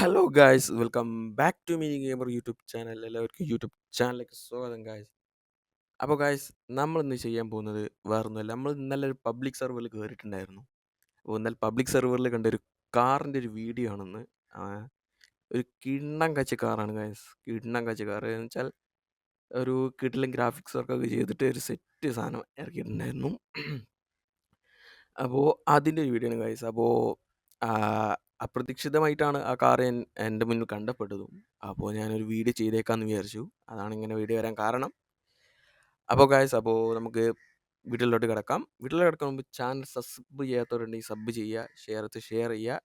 Hello guys welcome back to mini gamer YouTube channel എല്ലാവർക്കും YouTube ചാനലിലേക്ക് സ്വാഗതം guys. അപ്പോൾ ഗായ്സ് നമ്മൾ ഇന്ന് ചെയ്യാൻ പോകുന്നത് വേറൊന്നുമല്ല നമ്മൾ ഇന്നലെ ഒരു പബ്ലിക് സെർവറിൽ കയറിയിട്ടുണ്ടായിരുന്നു. അപ്പോൾ ഇന്നലെ പബ്ലിക് സെർവറിൽ കണ്ട ഒരു കാറിന്റെ ഒരു വീഡിയോ ആണെന്ന്. ഒരു കിണ്ണം കച്ച കാറാണ് ഗായ്സ് കിണ്ണം കച്ച കാർ എന്ന് വെച്ചാൽ ഒരു കിട്ടിലും ഗ്രാഫിക്സ് വർക്കൊക്കെ ചെയ്തിട്ട് ഒരു സെറ്റ് സാധനം ഇറക്കിയിട്ടുണ്ടായിരുന്നു. അപ്പോൾ അതിന്റെ ഒരു വീഡിയോ ആണ് ഗായ്സ്. അപ്പോൾ അപ്രതീക്ഷിതമായിട്ടാണ് ആ കാർ എന്റെ മുന്നിൽ കണ്ടപ്പെട്ടതും. അപ്പോൾ ഞാനൊരു വീഡിയോ ചെയ്തേക്കാമെന്ന് വിചാരിച്ചു. അതാണ് ഇങ്ങനെ വീഡിയോ വരാൻ കാരണം. അപ്പോൾ ഗായ്സ് അപ്പോൾ നമുക്ക് വീട്ടിലോട്ട് കിടക്കാം. വീട്ടിലോട്ട് കിടക്കാൻ മുമ്പ് ചാനൽ സബ്സ്ക്രൈബ് ചെയ്യാത്തവരുണ്ടെങ്കിൽ സബ് ചെയ്യുക ഷെയർ ഷെയർ ചെയ്യുക.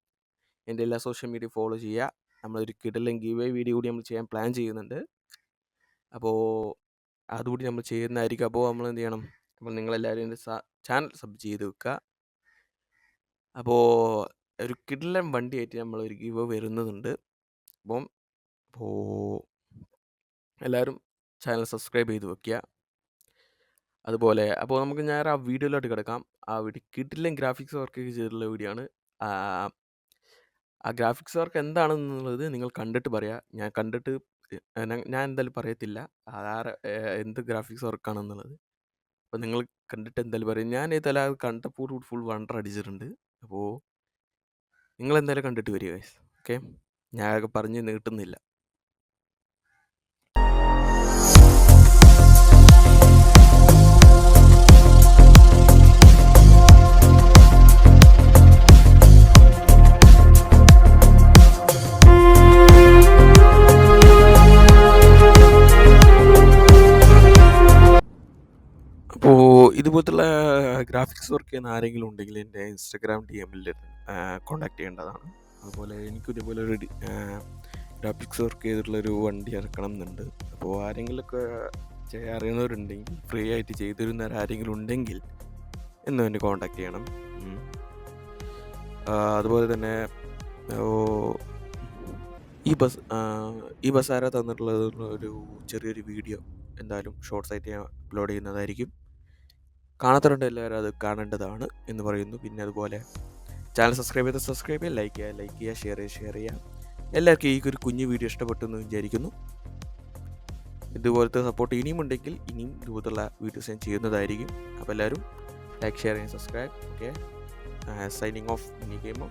എന്റെ എല്ലാ സോഷ്യൽ മീഡിയ ഫോളോ ചെയ്യുക. നമ്മളൊരു കിടലും ഗീവ് വീഡിയോ കൂടി നമ്മൾ ചെയ്യാൻ പ്ലാൻ ചെയ്യുന്നുണ്ട്. അപ്പോൾ അതുകൂടി നമ്മൾ ചെയ്യുന്നതായിരിക്കും. അപ്പോൾ നമ്മൾ എന്ത് ചെയ്യണം? അപ്പോൾ നിങ്ങളെല്ലാവരും എന്റെ ചാനൽ സബ് ചെയ്ത് വെക്കുക. അപ്പോൾ ഒരു കിടിലൻ വണ്ടിയായിട്ട് നമ്മൾ ഒരു ഗിവ് വരുന്നതുണ്ട്. അപ്പം അപ്പോൾ എല്ലാവരും ചാനൽ സബ്സ്ക്രൈബ് ചെയ്ത് വെക്കുക അതുപോലെ അപ്പോൾ നമുക്ക് ഞാൻ ആ വീഡിയോയിലോട്ട് കിടക്കാം. ആ വീഡിയോ കിടിലൻ ഗ്രാഫിക്സ് വർക്ക് ചെയ്തിട്ടുള്ള വീഡിയോ ആണ് ആ ഗ്രാഫിക്സ് വർക്ക് എന്താണെന്നുള്ളത് നിങ്ങൾ കണ്ടിട്ട് പറയാം. ഞാൻ കണ്ടിട്ട് ഞാൻ എന്തായാലും പറയത്തില്ല. അതാര എന്ത് ഗ്രാഫിക്സ് വർക്കാണെന്നുള്ളത്. അപ്പോൾ നിങ്ങൾ കണ്ടിട്ട് എന്തായാലും പറയും. ഞാൻ അത് കണ്ടപ്പോൾ ഫുൾ വണ്ടർ അടിച്ചിട്ടുണ്ട്. അപ്പോൾ നിങ്ങൾ എന്തായാലും കണ്ടിട്ട് വരിക ഓക്കെ ഞാൻ പറഞ്ഞ് നീട്ടുന്നില്ല. അപ്പോൾ ഇതുപോലത്തുള്ള ഗ്രാഫിക്സ് വർക്ക് ചെയ്യുന്ന ആരെങ്കിലും ഉണ്ടെങ്കിൽ എന്റെ ഇൻസ്റ്റാഗ്രാം ഡി എമ്മിൽ കോണ്ടാക്ട് ചെയ്യേണ്ടതാണ്. അതുപോലെ എനിക്ക് ഇതുപോലെ ഒരു ഗ്രാഫിക്സ് വർക്ക് ചെയ്തിട്ടുള്ള ഒരു വണ്ടി ഇറക്കണം എന്നുണ്ട്. അപ്പോൾ ആരെങ്കിലുമൊക്കെ ചെയ്യാൻ അറിയുന്നവരുണ്ടെങ്കിൽ ഫ്രീ ആയിട്ട് ചെയ്തു തരുന്ന ആരെങ്കിലും ഉണ്ടെങ്കിൽ എന്ന് എന്നെ കോണ്ടാക്ട് ചെയ്യണം. അതുപോലെ തന്നെ ഈ ബസ് ഈ ബസ് ആരാ തന്നിട്ടുള്ളത് ഒരു ചെറിയൊരു വീഡിയോ എന്തായാലും ഷോർട്ട്സായിട്ട് ഞാൻ അപ്ലോഡ് ചെയ്യുന്നതായിരിക്കും. കാണാത്തവരുണ്ട് എല്ലാവരും അത് കാണേണ്ടതാണ് എന്ന് പറയുന്നു. പിന്നെ അതുപോലെ ചാനൽ സബ്സ്ക്രൈബ് ചെയ്ത് സബ്സ്ക്രൈബ് ചെയ്യുക ലൈക്ക് ചെയ്യുക ലൈക്ക് ചെയ്യുക ഷെയർ ചെയ്യുക ഷെയർ ചെയ്യുക. എല്ലാവർക്കും ഈ ഒരു കുഞ്ഞു വീഡിയോ ഇഷ്ടപ്പെട്ടു എന്ന് വിചാരിക്കുന്നു. ഇതുപോലത്തെ സപ്പോർട്ട് ഇനിയും ഉണ്ടെങ്കിൽ ഇനിയും ഇതുപോലത്തുള്ള വീഡിയോസ് ഞാൻ ചെയ്യുന്നതായിരിക്കും. അപ്പോൾ എല്ലാവരും ലൈക്ക് ഷെയർ ചെയ്യുക subscribe okay signing off mini gamer